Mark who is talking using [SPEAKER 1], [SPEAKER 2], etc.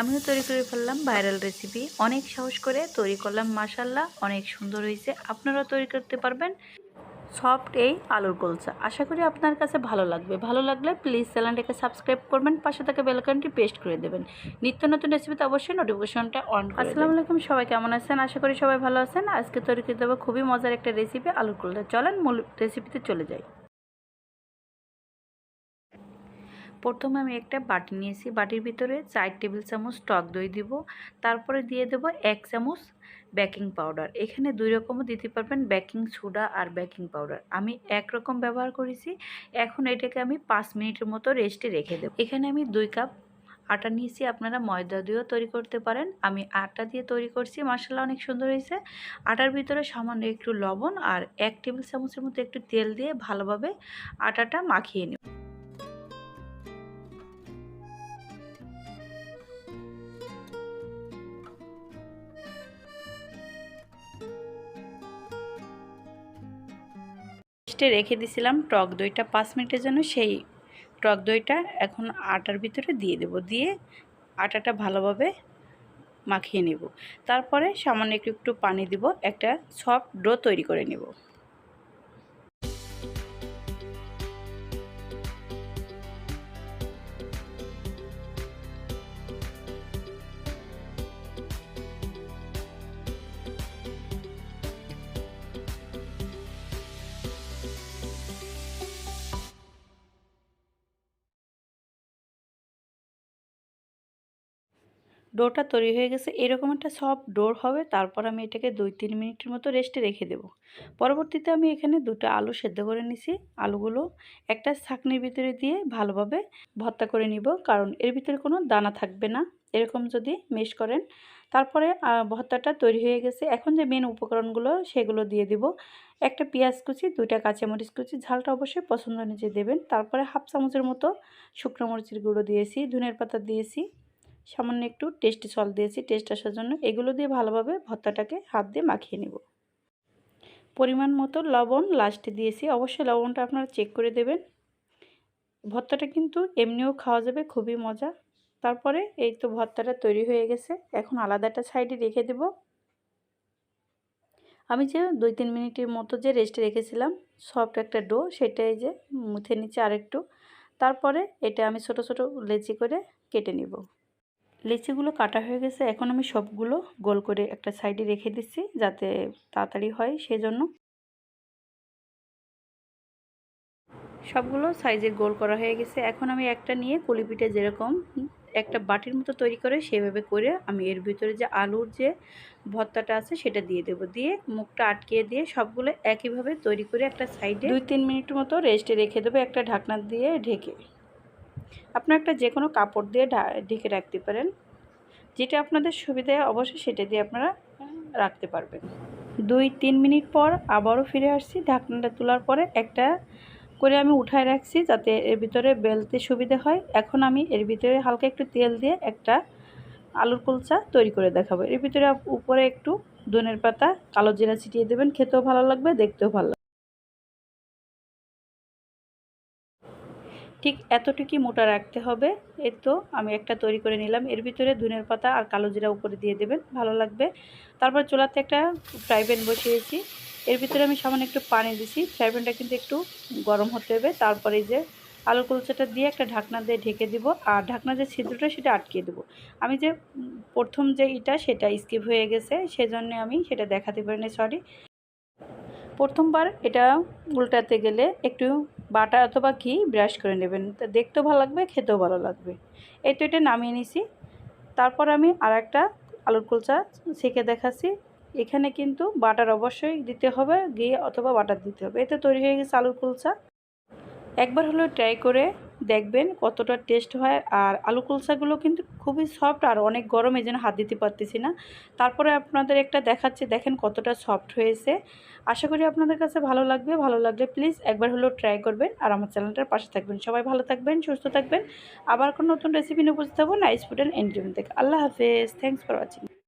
[SPEAKER 1] আমিও তৈরি করে ফেললাম ভাইরাল রেসিপি অনেক সাহস করে তৈরি করলাম মাসাল্লাহ অনেক সুন্দর হয়েছে। আপনারাও তৈরি করতে পারবেন সফট এই আলুর কলসা আশা করি আপনার কাছে ভালো লাগবে। ভালো লাগলে প্লিজ চ্যানেলটাকে সাবস্ক্রাইব করবেন পাশে থাকা বেলকনটি পেস্ট করে দেবেন। নিত্য নতুন রেসিপিতে অবশ্যই নোটিফিকেশনটা অন আসসালামু আলাইকুম সবাই কেমন আছেন? আশা করি সবাই ভালো আছেন। আজকে তৈরি করে দেবো খুবই মজার একটা রেসিপি আলুর কলসা চলেন মূল রেসিপিতে চলে যাই। প্রথমে আমি একটা বাটি নিয়েছি। বাটির ভিতরে চার টেবিল চামচ টক দই দিব। তারপরে দিয়ে দেব এক চামচ বেকিং পাউডার। এখানে দুই রকমও দিতে পারবেন, বেকিং সোডা আর বেকিং পাউডার। আমি এক রকম ব্যবহার করেছি। এখন এটাকে আমি পাঁচ মিনিটের মতো রেস্টে রেখে দেব। এখানে আমি দুই কাপ আটা নিয়েছি। আপনারা ময়দা দিয়েও তৈরি করতে পারেন। আমি আটা দিয়ে তৈরি করছি। মশলা অনেক সুন্দর হয়েছে। আটার ভিতরে সামান্য একটু লবণ আর এক টেবিল চামচের মতো একটু তেল দিয়ে ভালোভাবে আটাটা মাখিয়ে নিব। রেস্টে রেখে দিছিলাম টক দইটা পাঁচ মিনিটের জন্য, সেই টক দইটা এখন আটার ভিতরে দিয়ে দেব, দিয়ে আটাটা ভালোভাবে মাখিয়ে নেব। তারপরে সামান্য একটু একটু পানি দিব, একটা সফট ডো তৈরি করে নেব। ডোটা তৈরি হয়ে গেছে। এরকম একটা সফট ডোর হবে। তারপর আমি এটাকে দুই তিন মিনিটের মতো রেস্টে রেখে দেব। পরবর্তীতে আমি এখানে দুটো আলু সেদ্ধ করে নিছি। আলুগুলো একটা ছাকনির ভিতরে দিয়ে ভালোভাবে ভর্তা করে নিব। কারণ এর ভিতরে কোনো দানা থাকবে না। এরকম যদি মেশ করেন। তারপরে ভর্তাটা তৈরি হয়ে গেছে। এখন যে মেন উপকরণগুলো, সেগুলো দিয়ে দিব। একটা পেঁয়াজ কুচি, দুইটা কাঁচামরিচ কুচি, ঝালটা অবশ্যই পছন্দ অনুযায়ী দেবেন। তারপরে হাফ চামচের মতো শুকনো মরিচের গুঁড়ো দিয়েছি ধনের পাতা দিয়েছি। সামান্য একটু টেস্টি সল দিয়েছি, টেস্ট আসার জন্য। এগুলো দিয়ে ভালোভাবে ভর্তাটাকে হাত দিয়ে মাখিয়ে নেব। পরিমাণ মতো লবণ লাস্টে দিয়েছি। অবশ্যই লবণটা আপনারা চেক করে দেবেন। ভর্তাটা কিন্তু এমনিও খাওয়া যাবে, খুবই মজা। তারপরে এই তো ভর্তাটা তৈরি হয়ে গেছে। এখন আলাদা একটা সাইডে রেখে দেব। আমি যে দুই তিন মিনিটের মতো যে রেস্টে রেখেছিলাম সফট একটা ডো সেটাই যে মুথে নিচে আরেকটু। তারপরে এটা আমি ছোট ছোট লেচি করে কেটে নিব। লিচিগুলো কাটা হয়ে গেছে। এখন আমি সবগুলো গোল করে একটা সাইডে রেখে দিচ্ছি যাতে তাড়াতাড়ি হয় সেজন্য। সবগুলো সাইজের গোল করা হয়ে গেছে। এখন আমি একটা নিয়ে কলিপিঠে যেরকম একটা বাটির মতো তৈরি করে সেভাবে করে আমি এর ভিতরে যে আলুর যে ভর্তাটা আছে সেটা দিয়ে দেব। দিয়ে মুখটা আটকিয়ে দিয়ে সবগুলো একইভাবে তৈরি করে একটা সাইডে দুই তিন মিনিট মতো রেস্টে রেখে দেবো। একটা ঢাকনা দিয়ে ঢেকে। আপনার একটা যে কোনো কাপড় দিয়ে ঢেকে রাখতে পারেন। যেটা আপনাদের সুবিধায় অবশ্যই সেটা দিয়ে আপনারা রাখতে পারবেন। দুই, তিন মিনিট পর আবারও ফিরে আসছি। ঢাকনাটা তোলার পরে একটা করে আমি উঠায় রাখছি যাতে এর ভিতরে বেলতে সুবিধা হয়। এখন আমি এর ভিতরে হালকা একটু তেল দিয়ে একটা আলুর কুলচা তৈরি করে দেখাবো। এর ভিতরে উপরে একটু ধনের পাতা কালো জিরা ছিটিয়ে দেবেন। খেতেও ভালো লাগবে, দেখতেও ভালো ঠিক এতটুকুই মোটা রাখতে হবে। এই তো আমি একটা তৈরি করে নিলাম। এর ভিতরে ধনের পাতা আর কালো জিরা উপরে দিয়ে দেবেন, ভালো লাগবে। তারপর চুলাতে একটা ফ্রাই প্যান বসিয়েছি। এর ভিতরে আমি সামান্য একটু পানি দিছি। ফ্রাই প্যানটা কিন্তু একটু গরম হতে হবে। তারপরে যে আলু কুলচাটা দিয়ে একটা ঢাকনা দিয়ে ঢেকে দিব আর ঢাকনা যে ছিদ্রটা সেটা আটকে দেবো। আমি যে প্রথম যে ইটা সেটা স্কিপ হয়ে গেছে। সেজন্য আমি সেটা দেখাতে পারিনি, সরি। প্রথমবার এটা উল্টাতে গেলে একটু বাটা অথবা ঘি ব্রাশ করে নেবেন। তা দেখতেও ভালো লাগবে, খেতেও ভালো লাগবে। এই তো এটা নামিয়ে নিছি। তারপর আমি আর একটা আলুর কুলচা শেখে দেখাচ্ছি। এখানে কিন্তু বাটার অবশ্যই দিতে হবে, ঘি অথবা বাটার দিতে হবে। এতে তৈরি হয়ে গেছে আলুর কুলচা। একবার হলেও ট্রাই করে দেখবেন কতটা টেস্ট হয়। আর আলু কুলসাগুলো কিন্তু খুবই সফট আর অনেক গরম এই জন্য হাত দিতে পারতেছি না। তারপরে আপনাদের একটা দেখাচ্ছি, দেখেন কতটা সফট হয়েছে। আশা করি আপনাদের কাছে ভালো লাগবে। ভালো লাগলে প্লিজ একবার হলেও ট্রাই করবেন। আর আমার চ্যানেলটার পাশে থাকবেন। সবাই ভালো থাকবেন, সুস্থ থাকবেন। আবার কোনো নতুন রেসিপি নিয়ে উপস্থিত হব নাইস ফুড অ্যান্ড এনজয়মেন্ট থেকে। আল্লাহ হাফেজ। Thanks for watching